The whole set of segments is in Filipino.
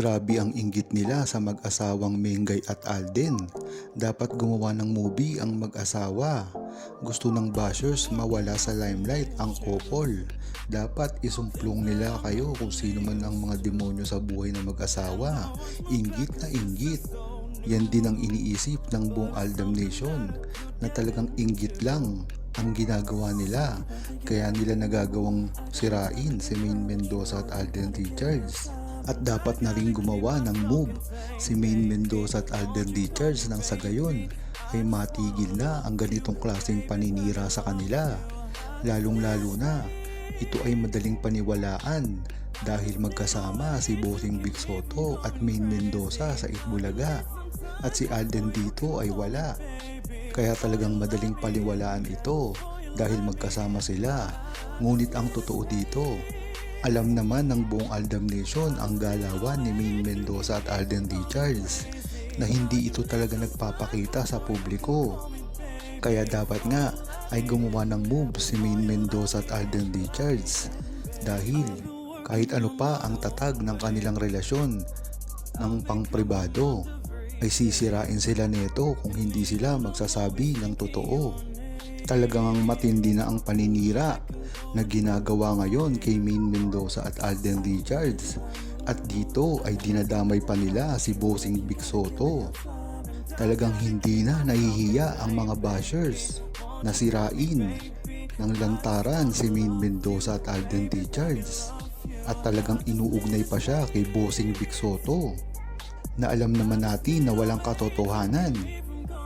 Grabe ang inggit nila sa mag-asawang Mengay at Alden. Dapat gumawa ng movie ang mag-asawa. Gusto ng bashers mawala sa limelight ang couple. Dapat isumplong nila kayo kung sino man ang mga demonyo sa buhay ng mag-asawa. Inggit na inggit. Yan din ang iniisip ng buong Aldam Nation na talagang inggit lang ang ginagawa nila. Kaya nila nagagawang sirain si Main Mendoza at Alden Richards. At dapat na rin gumawa ng move si Main Mendoza at Alden Richards nang sa gayon ay matigil na ang ganitong klaseng paninira sa kanila. Lalong lalo na, ito ay madaling paniwalaan dahil magkasama si Bossing Big Soto at Main Mendoza sa Itbulaga at si Alden dito ay wala. Kaya talagang madaling paliwalaan ito dahil magkasama sila. Ngunit ang totoo dito, alam naman ng buong Aldam Nation ang galawan ni Main Mendoza at Alden Richards na hindi ito talaga nagpapakita sa publiko. Kaya dapat nga ay gumawa ng move si Main Mendoza at Alden Richards dahil kahit ano pa ang tatag ng kanilang relasyon ng pangpribado ay sisirain sila nito kung hindi sila magsasabi ng totoo. Talagang matindi na ang paninira na ginagawa ngayon kay Main Mendoza at Alden Richards at dito ay dinadamay pa nila si Bossing Big Soto. Talagang hindi na nahihiya ang mga bashers na sirain ng lantaran si Main Mendoza at Alden Richards at talagang inuugnay pa siya kay Bossing Big Soto na alam naman natin na walang katotohanan.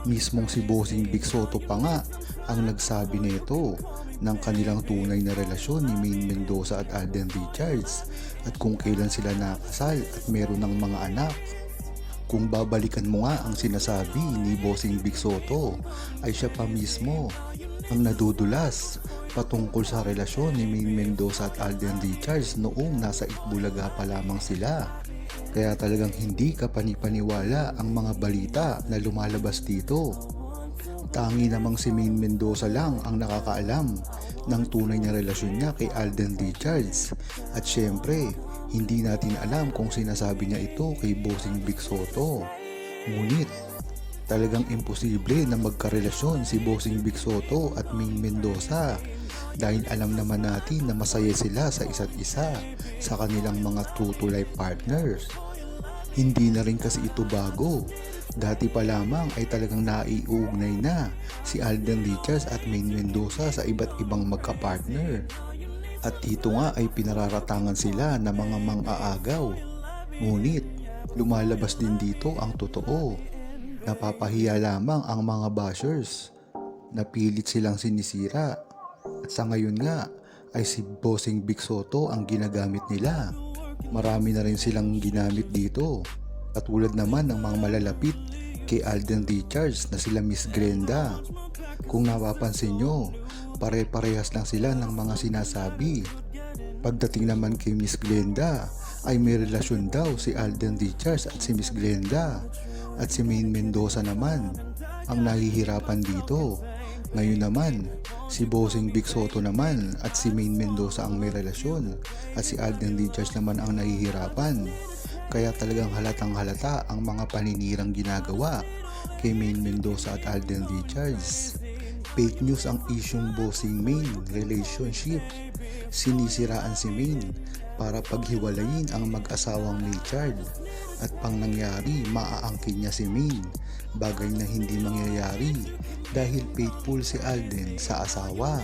Mismong si Bossing Big Soto pa nga ang nagsabi nito ng kanilang tunay na relasyon ni Main Mendoza at Alden Richards at kung kailan sila nakasal at meron ng mga anak. Kung babalikan mo nga ang sinasabi ni Bossing Big Soto ay siya pa mismo ang nadudulas patungkol sa relasyon ni Main Mendoza at Alden Richards noong nasa Itbulaga pa lamang sila. Kaya talagang hindi ka panipaniwala ang mga balita na lumalabas dito. Tangi namang si Main Mendoza lang ang nakakaalam ng tunay na relasyon niya kay Alden Richards. At syempre, hindi natin alam kung sinasabi niya ito kay Bossing Big Soto. Ngunit, talagang imposible na magkarelasyon si Bossing Big Soto at Main Mendoza dahil alam naman natin na masaya sila sa isa't isa sa kanilang mga true to life partners. Hindi na rin kasi ito bago. Dati pa lamang ay talagang naiuugnay na si Alden Richards at Main Mendoza sa iba't ibang magka-partner. At dito nga ay pinararatangan sila ng mga mang-aagaw. Ngunit, lumalabas din dito ang totoo. Napapahiya lamang ang mga bashers. Napilit silang sinisira. At sa ngayon nga, ay si Bossing Big Soto ang ginagamit nila. Marami na rin silang ginamit dito. At tulad naman ng mga malalapit kay Alden Richards na sila Miss Glenda. Kung napapansin nyo, pare-parehas lang sila ng mga sinasabi. Pagdating naman kay Miss Glenda, ay may relasyon daw si Alden Richards at si Miss Glenda. At si Main Mendoza naman ang nahihirapan dito. Ngayon naman, si Bossing Big Soto naman at si Main Mendoza ang may relasyon at si Alden Richards naman ang nahihirapan. Kaya talagang halatang halata ang mga paninirang ginagawa kay Main Mendoza at Alden Richards. Fake news ang isyong Bossing Main relationship. Sinisiraan si Main para paghiwalayin ang mag-asawang Richard at pang nangyari maaangkin niya si Main bagay na hindi mangyayari dahil faithful si Alden sa asawa.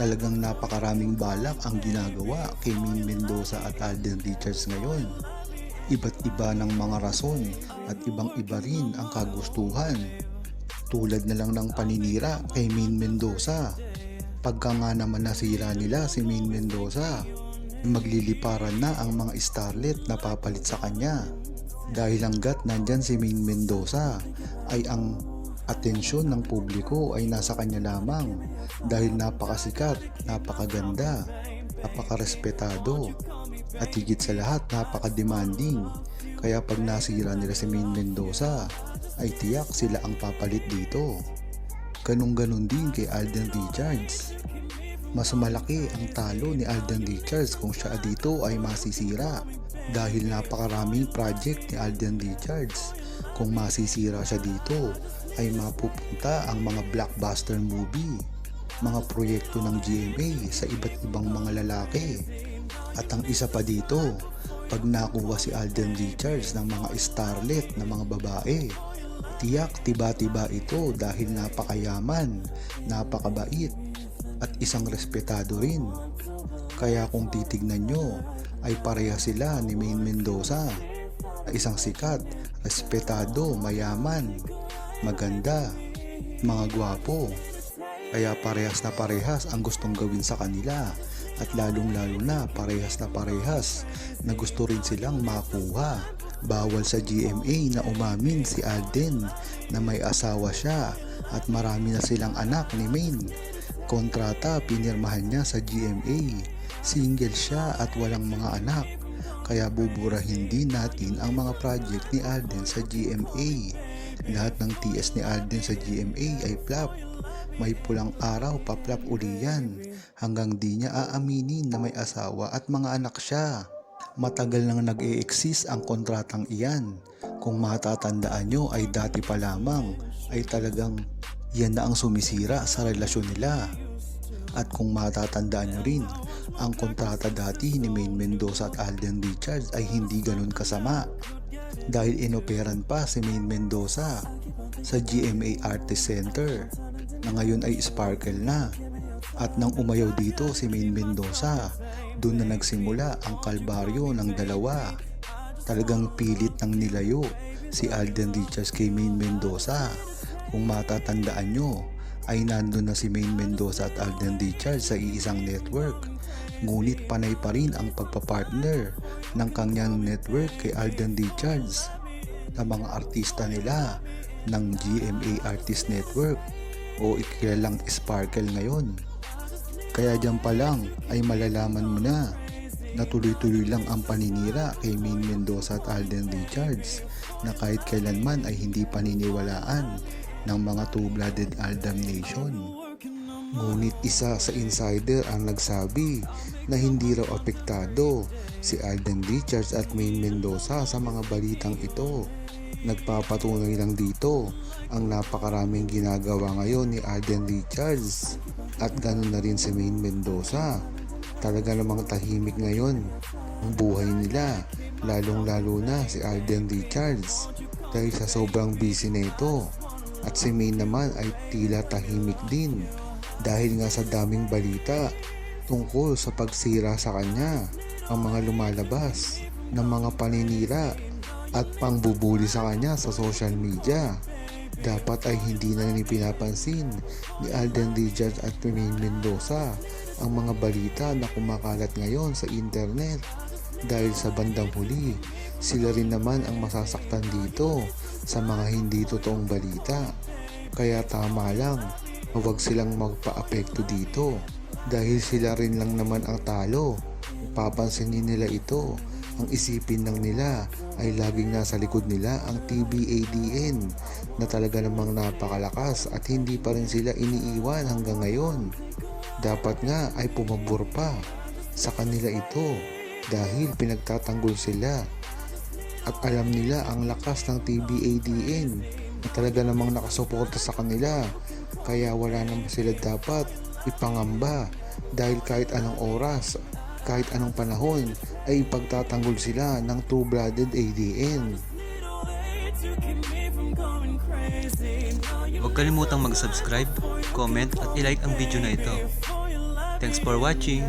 Talagang napakaraming balak ang ginagawa kay Main Mendoza at Alden Richards ngayon. Iba't iba ng mga rason at ibang iba rin ang kagustuhan. Tulad na lang ng paninira kay Main Mendoza. Pagka nga naman nasira nila si Main Mendoza, magliliparan na ang mga starlet na papalit sa kanya. Dahil hanggat nandyan si Main Mendoza ay ang atensyon ng publiko ay nasa kanya lamang dahil napakasikat, napakaganda, napakarespetado at higit sa lahat napaka-demanding. Kaya pag nasira nila si Main Mendoza ay tiyak sila ang papalit dito. ganun-ganun din kay Alden Richards. Mas malaki ang talo ni Alden Richards kung siya dito ay masisira dahil napakaraming project ni Alden Richards. Kung masisira siya dito ay mapupunta ang mga blockbuster movie, mga proyekto ng GMA sa iba't ibang mga lalaki. At ang isa pa dito, pag nakuha si Alden Richards ng mga starlet na mga babae, tiyak tiba-tiba ito dahil napakayaman, napakabait, at isang respetado rin. Kaya kung titignan nyo, ay pareha sila ni Maine Mendoza. Isang sikat, respetado, mayaman, maganda, mga gwapo. Kaya parehas na parehas ang gustong gawin sa kanila at lalong lalo na parehas na parehas na gusto rin silang makuha. Bawal sa GMA na umamin si Alden na may asawa siya at marami na silang anak ni Maine. Kontrata pinirmahan niya sa GMA. Single siya at walang mga anak. Kaya buburahin din natin ang mga project ni Alden sa GMA. Lahat ng TS ni Alden sa GMA ay flop. May pulang araw paplap uli yan hanggang di niya aaminin na may asawa at mga anak siya. Matagal nang nag-e-exist ang kontratang iyan. Kung matatandaan nyo ay dati pa lamang ay talagang yan na ang sumisira sa relasyon nila. At kung matatandaan nyo rin, ang kontrata dati ni Maine Mendoza at Alden Richards ay hindi ganun kasama. Dahil inoperan pa si Maine Mendoza sa GMA Artist Center na ngayon ay Sparkle na. At nang umayaw dito si Maine Mendoza, doon na nagsimula ang kalbaryo ng dalawa. Talagang pilit ng nilayo si Alden Richards kay Maine Mendoza. Kung matatandaan nyo, ay nandun na si Maine Mendoza at Alden Richards sa iisang network. Ngunit panay pa rin ang pagpapartner ng kanyang network kay Alden Richards na mga artista nila ng GMA Artist Network o ikilalang Sparkle ngayon. Kaya dyan pa lang ay malalaman mo na na tuloy-tuloy lang ang paninira kay Maine Mendoza at Alden Richards na kahit kailanman ay hindi paniniwalaan ng mga two-blooded Aldam Nation. Ngunit isa sa insider ang nagsabi na hindi raw apektado si Alden Richards at Maine Mendoza sa mga balitang ito. Nagpapatunay lang dito ang napakaraming ginagawa ngayon ni Alden Richards. At ganoon na rin si Maine Mendoza. Talaga namang tahimik ngayon ang buhay nila. Lalong lalo na si Alden Richards. Dahil sa sobrang busy na ito. At si Maine naman ay tila tahimik din. Dahil nga sa daming balita tungkol sa pagsira sa kanya ang mga lumalabas ng mga paninira at pangbubuli sa kanya sa social media. Dapat ay hindi na ni pinapansin ni Alden Richards at Maine Mendoza ang mga balita na kumakalat ngayon sa internet dahil sa bandang huli sila rin naman ang masasaktan dito sa mga hindi totoong balita. Kaya tama lang, huwag silang magpa-apekto dito dahil sila rin lang naman ang talo. Papansinin nila ito, ang isipin lang nila ay laging nasa likod nila ang TBADN na talaga namang napakalakas at hindi pa rin sila iniiwan hanggang ngayon. Dapat nga ay pumabor pa sa kanila ito dahil pinagtatanggol sila at alam nila ang lakas ng TBADN na talaga namang nakasuporta sa kanila kaya wala naman sila dapat ipangamba dahil kahit anong oras kahit anong panahon ay ipagtatanggol sila ng two-blooded ADN. Huwag kalimutang mag-subscribe, comment at ilike ang video na ito. Thanks for watching!